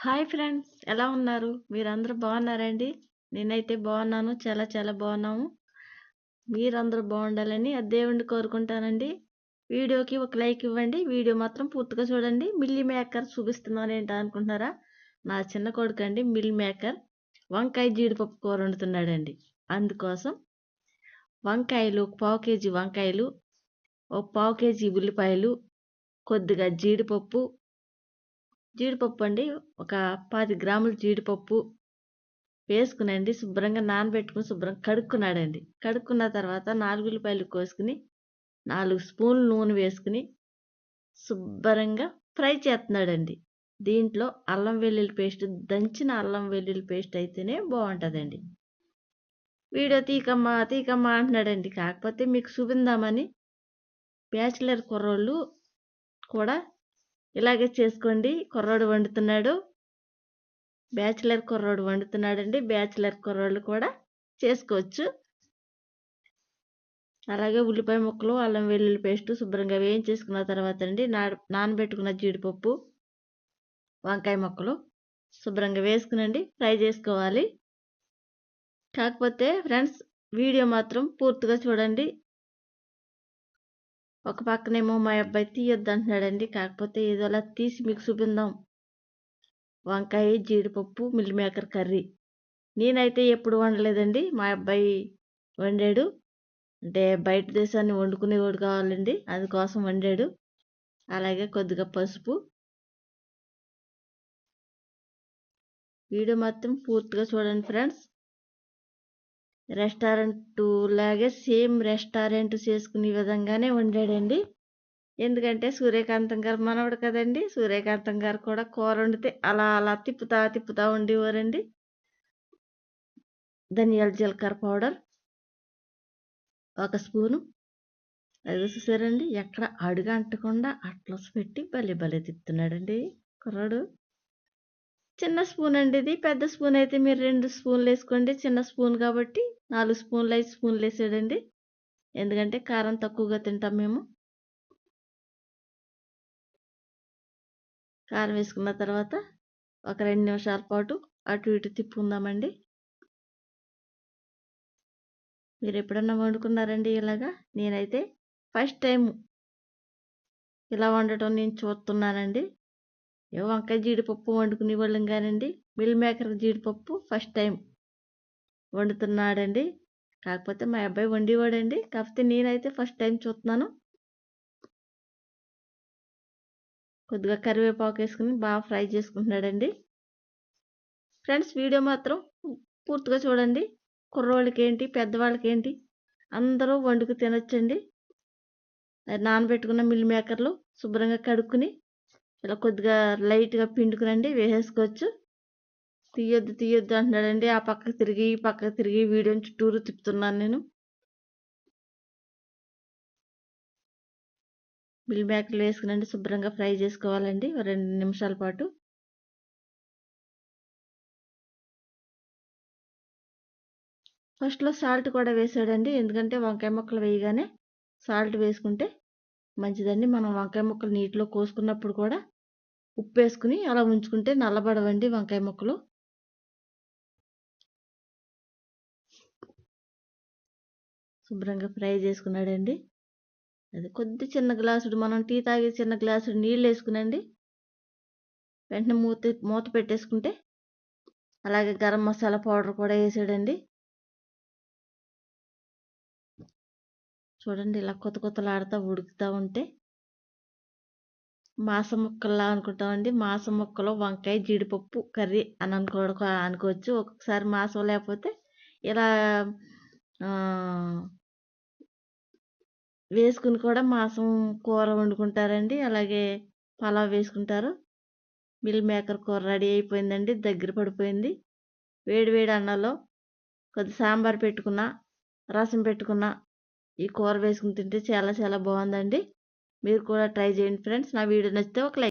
Hi friends ఎలా ఉన్నారు? మీరందరూ బాగున్నారండి? నేనైతే బాగున్నాను చాలా చాలా బాగున్నాము. మీరందరూ బాగుండాలని ఆ దేవుణ్ణి కోరుకుంటానండి. వీడియోకి ఒక లైక్ ఇవ్వండి వీడియో మాత్రం పూర్తిగా చూడండి. మిల్లీ మేకర్ చూపిస్తున్నాను ఏంటో అనుకుంటున్నారా? నా చిన్న కొడుకు అండి మిల్ మేకర్. వంకాయ జీడిపప్పు కూర వండుతున్నాడండి. అందుకోసం వంకాయలు ఒక పావు కేజీ వంకాయలు ఒక పావు కేజీ ఉల్లిపాయలు కొద్దిగా జీడిపప్పు జీడిపప్పు అండి. ఒక పది గ్రాముల జీడిపప్పు వేసుకునండి. శుభ్రంగా నానబెట్టుకుని శుభ్రంగా కడుక్కున్నాడండి. కడుక్కున్న తర్వాత నాలుగు ఉల్లిపాయలు కోసుకుని నాలుగు స్పూన్లు నూనె వేసుకుని శుభ్రంగా ఫ్రై చేస్తున్నాడండి. దీంట్లో అల్లం వెల్లుల్లి పేస్ట్ దంచిన అల్లం వెల్లుల్లి పేస్ట్ అయితేనే బాగుంటుందండి. వీడియో తీకమ్మా తీకమ్మా అంటున్నాడండి. కాకపోతే మీకు చూపిందామని బ్యాచిలర్ కుర్రోళ్ళు కూడా ఇలాగే చేసుకోండి. కుర్రోడు వండుతున్నాడు. బ్యాచిలర్ కుర్రోడు వండుతున్నాడండి. బ్యాచిలర్ కుర్రోళ్ళు కూడా చేసుకోవచ్చు. అలాగే ఉల్లిపాయ ముక్కలు అల్లం వెల్లుల్లి పేస్ట్ శుభ్రంగా వేయించేసుకున్న తర్వాత అండి నా నానబెట్టుకున్న జీడిపప్పు వంకాయ ముక్కలు శుభ్రంగా వేసుకునండి. ఫ్రై చేసుకోవాలి. కాకపోతే ఫ్రెండ్స్ వీడియో మాత్రం పూర్తిగా చూడండి. ఒక పక్కనేమో మా అబ్బాయి తీయొద్దు అంటున్నాడండి. కాకపోతే ఏదో అలా తీసి మీకు చూపిందాం వంకాయ జీడిపప్పు మిల్ మేకర్ కర్రీ. నేనైతే ఎప్పుడు వండలేదండి. మా అబ్బాయి వండాడు. అంటే బయట దేశాన్ని వండుకునేవాడు కావాలండి. అందుకోసం వండాడు. అలాగే కొద్దిగా పసుపు. వీడియో మొత్తం పూర్తిగా చూడండి ఫ్రెండ్స్. రెస్టారెంట్ లాగే సేమ్ రెస్టారెంట్ చేసుకునే విధంగానే వండాడండి ఎందుకంటే సూర్యకాంతం గారు మనవడు కదండి. సూర్యకాంతం గారు కూడా కూర వండితే అలా అలా తిప్పుతా తిప్పుతా ఉండేవారండి. ధనియాల జీలకర్ర పౌడర్ ఒక స్పూను. అది చూసారండి ఎక్కడ అడుగు అంటకుండా అట్లస్ పెట్టి భలే భలే తిప్పుతున్నాడండి కుర్రాడు. చిన్న స్పూన్ అండి ఇది. పెద్ద స్పూన్ అయితే మీరు రెండు స్పూన్లు వేసుకోండి. చిన్న స్పూన్ కాబట్టి నాలుగు స్పూన్లు ఐదు స్పూన్లు వేసాడండి ఎందుకంటే కారం తక్కువగా తింటాం మేము. కారం వేసుకున్న తర్వాత ఒక రెండు నిమిషాల పాటు అటు ఇటు తిప్పుకుందామండి. మీరు ఎప్పుడన్నా వండుకున్నారండి ఇలాగా? నేనైతే ఫస్ట్ టైం ఇలా వండటం నేను చూస్తున్నానండి. ఏ వంకాయ జీడిపప్పు వండుకునే వాళ్ళం కానండి. మిల్ మేకర్ జీడిపప్పు ఫస్ట్ టైం వండుతున్నాడండి. కాకపోతే మా అబ్బాయి వండేవాడండి. కాకపోతే నేనైతే ఫస్ట్ టైం చూస్తున్నాను. కొద్దిగా కరివేపాకు వేసుకుని బాగా ఫ్రై చేసుకుంటున్నాడండి. ఫ్రెండ్స్ వీడియో మాత్రం పూర్తిగా చూడండి. కుర్రోళ్ళకి ఏంటి పెద్దవాళ్ళకి ఏంటి అందరూ వండుకు తినొచ్చండి. నానబెట్టుకున్న మిల్ మేకర్లు శుభ్రంగా కడుక్కుని ఇలా కొద్దిగా లైట్గా పిండుకునండి వేసేసుకోవచ్చు. తీయొద్దు తీయొద్దు అంటున్నాడండి. ఆ పక్కకు తిరిగి ఈ పక్కకు తిరిగి వీడియోని చుట్టూరు తిప్పుతున్నాను నేను. బిల్ బ్యాక్లు వేసుకునండి శుభ్రంగా ఫ్రై చేసుకోవాలండి రెండు నిమిషాల పాటు. ఫస్ట్లో సాల్ట్ కూడా వేసాడండి ఎందుకంటే వంకాయ ముక్కలు వేయగానే సాల్ట్ వేసుకుంటే మంచిదండి. మనం వంకాయ ముక్కలు నీటిలో కోసుకున్నప్పుడు కూడా ఉప్పు వేసుకుని అలా ఉంచుకుంటే నల్లబడవండి వంకాయ ముక్కలు. శుభ్రంగా ఫ్రై చేసుకున్నాడండి. అది కొద్ది చిన్న గ్లాసుడు మనం టీ తాగే చిన్న గ్లాసుడు నీళ్ళు వేసుకునండి. వెంటనే మూత మూత పెట్టేసుకుంటే అలాగే గరం మసాలా పౌడర్ కూడా వేసాడండి. చూడండి ఇలా కొత్త కొత్తలాడుతూ ఉడుకుతూ ఉంటే మాసం ముక్కల్లా అనుకుంటామండి. మాసం ముక్కలో వంకాయ జీడిపప్పు కర్రీ అని అనుకో అనుకోవచ్చు. ఒక్కొక్కసారి మాసం లేకపోతే ఇలా వేసుకుని కూడా మాసం కూర వండుకుంటారండి. అలాగే పలావ్ వేసుకుంటారు. మిల్ మేకర్ కూర రెడీ అయిపోయిందండి. దగ్గర పడిపోయింది. వేడి వేడి అన్నంలో కొద్ది సాంబార్ పెట్టుకున్న రసం పెట్టుకున్న ఈ కూర వేసుకుని తింటే చాలా చాలా బాగుందండి. మీరు కూడా ట్రై చేయండి ఫ్రెండ్స్. నా వీడియో నచ్చితే ఒక లైక్